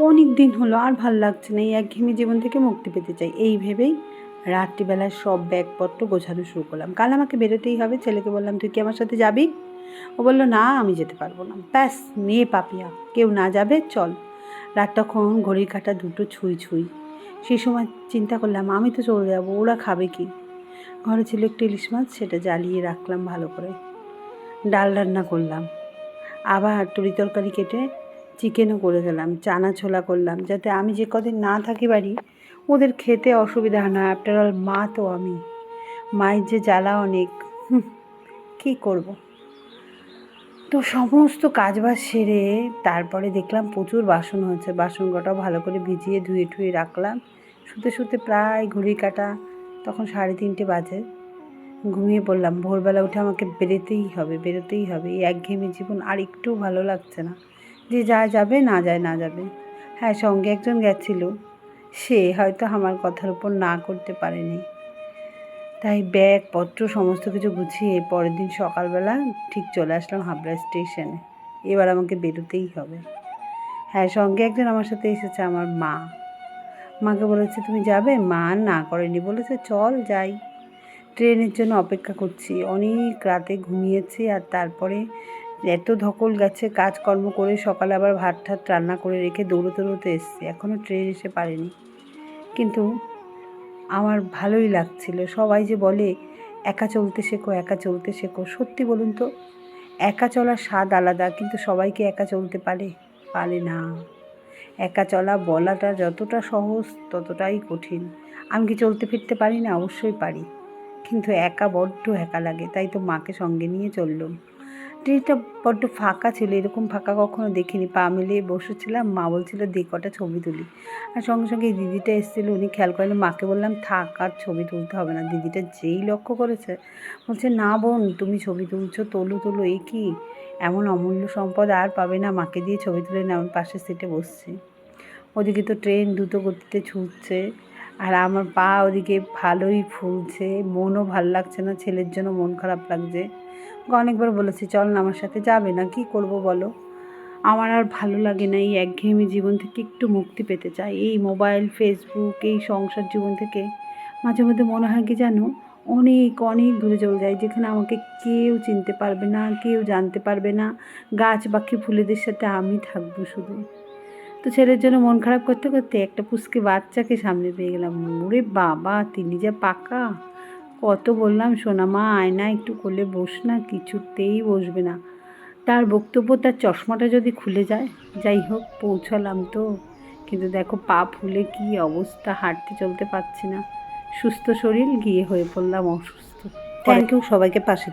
অনেক দিন হলো আর ভালো লাগছে না, এই একঘেয়েমি জীবন থেকে মুক্তি পেতে চাই। এই ভেবেই রাত্রিবেলায় সব ব্যাগপত্র গোছানো শুরু করলাম। কাল আমাকে বেরোতেই হবে, ছেলেকে বললাম, তুই কি আমার সাথে যাবি? ও বলল, না, আমি যেতে পারব না। ব্যাস, মেয়ে পাপিয়া, কেউ না যাবে, চল। রাত তখন ঘড়ির কাটা দুটো ছুঁই ছুঁই। সেই সময় চিন্তা করলাম, আমি তো চলে যাব, ওরা খাবে কি? ঘরে ছিল একটু ইলিশ মাছ, সেটা জ্বালিয়ে রাখলাম ভালো করে। ডাল রান্না করলাম। আবার তরি তরকারি কেটে চিকেনও করে দিলাম চানা ছোলা করলাম, যাতে আমি যে কদিন না থাকি বাড়ি, ওদের খেতে অসুবিধা না আফটার অল মা তো আমি। মায়ের যে জ্বালা অনেক কী করব? তো সমস্ত কাজবাজ সেরে তারপরে দেখলাম প্রচুর বাসন হচ্ছে বাসন কটাও ভালো করে ভিজিয়ে ধুয়ে টুয়ে রাখলাম। শুতে শুতে প্রায় ঘড়ি কাটা, তখন সাড়ে তিনটে বাজে। ঘুমিয়ে পড়লাম, ভোরবেলা উঠে আমাকে বেরোতেই হবে বেরোতেই হবে, এই একঘেয়েমি জীবন আর একটু ভালো লাগছে না। যে যা যাবে, না যায়, না যাবে। হ্যাঁ সঙ্গে একজন গেছিল। সে হয়তো আমার কথার উপর না করতে পারেনি। তাই ব্যাগ, পত্র, সমস্ত কিছু গুছিয়ে পরের দিন সকালবেলা ঠিক চলে আসলাম হাবড়া স্টেশনে। এবার আমাকে বেরোতেই হবে। হ্যাঁ সঙ্গে একজন আমার সাথে এসেছে, আমার মা। মাকে বলেছে, তুমি যাবে? মা, না, করেনি। বলেছে, চল যাই। ট্রেনের জন্য অপেক্ষা করছি। অনেক রাতে ঘুমিয়েছি আর তারপরে এত ধকল গেছে, কাজকর্ম করে সকালে আবার ভাত ঠাত রান্না করে রেখে দৌড়োতে দৌড়োতে এসছি। এখনও ট্রেন এসে পারেনি। কিন্তু আমার ভালোই লাগছিল। সবাই যে বলে, একা চলতে শেখো, একা চলতে শেখো। সত্যি বলুন তো, একা চলার স্বাদ আলাদা, কিন্তু সবাইকে একা চলতে পারে? পারে না। একা চলা বলাটা যতটা সহজ, ততটাই কঠিন। আমি কি চলতে ফিরতে পারি না? অবশ্যই পারি। কিন্তু একা বড্ড একা লাগে, তাই তো মাকে সঙ্গে নিয়ে চললাম। ট্রেনটা বড্ড ফাঁকা ছিল, এরকম ফাঁকা কখনো দেখিনি। পা মিলিয়ে বসেছিলাম, মা বলছিল, দে কটা ছবি তুলি। আর সঙ্গে সঙ্গে এই দিদিটা এসেছিল, উনি খেয়াল করলেন মাকে বললাম, থাক, আর ছবি তুলতে হবে না। দিদিটা যেই লক্ষ্য করেছে, বলছে, না বোন, তুমি ছবি তুলছো, তোলো তোলো এই কি? এমন অমূল্য সম্পদ আর পাবে না, মাকে দিয়ে ছবি তুলে না আমি পাশের সিটে বসছি। ওদিকে তো ট্রেন দ্রুত গতিতে ছুটছে আর আমার পা ওদিকে ভালোই ফুলছে, মনও ভালো লাগছে না, ছেলের জন্য মন খারাপ লাগছে। অনেকবার বলেছি, চল না আমার সাথে, যাবে না, কি করব বলো? আমার আর ভালো লাগে না এই একঘেয়েমি জীবন থেকে একটু মুক্তি পেতে চাই। এই মোবাইল, ফেসবুক, এই সংসার জীবন থেকে মাঝে মধ্যে মনে হয় কি জানো, অনেক অনেক দূরে চলে যায় যেখানে আমাকে কেউ চিনতে পারবে না, কেউ জানতে পারবে না। গাছ পাখি ফুলেদের সাথে আমি থাকব শুধু। তো ছেলের জন্য মন খারাপ করতে করতে একটা পুচকে বাচ্চাকে সামনে পেয়ে গেলাম। ওরে বাবা তিনি যা পাকা। কত বললাম সোনা মা আয়না একটু কোলে বস না কিছুতেই বসবে না। তার বক্তব্য তার চশমাটা যদি খুলে যায় যাই হোক পৌঁছালাম তো। কিন্তু দেখো পা ফুলে কি অবস্থা হাঁটতে চলতে পারছি না। সুস্থ শরীর গিয়ে হয়ে পড়লাম অসুস্থ। থ্যাংক ইউ সবাইকে পাশে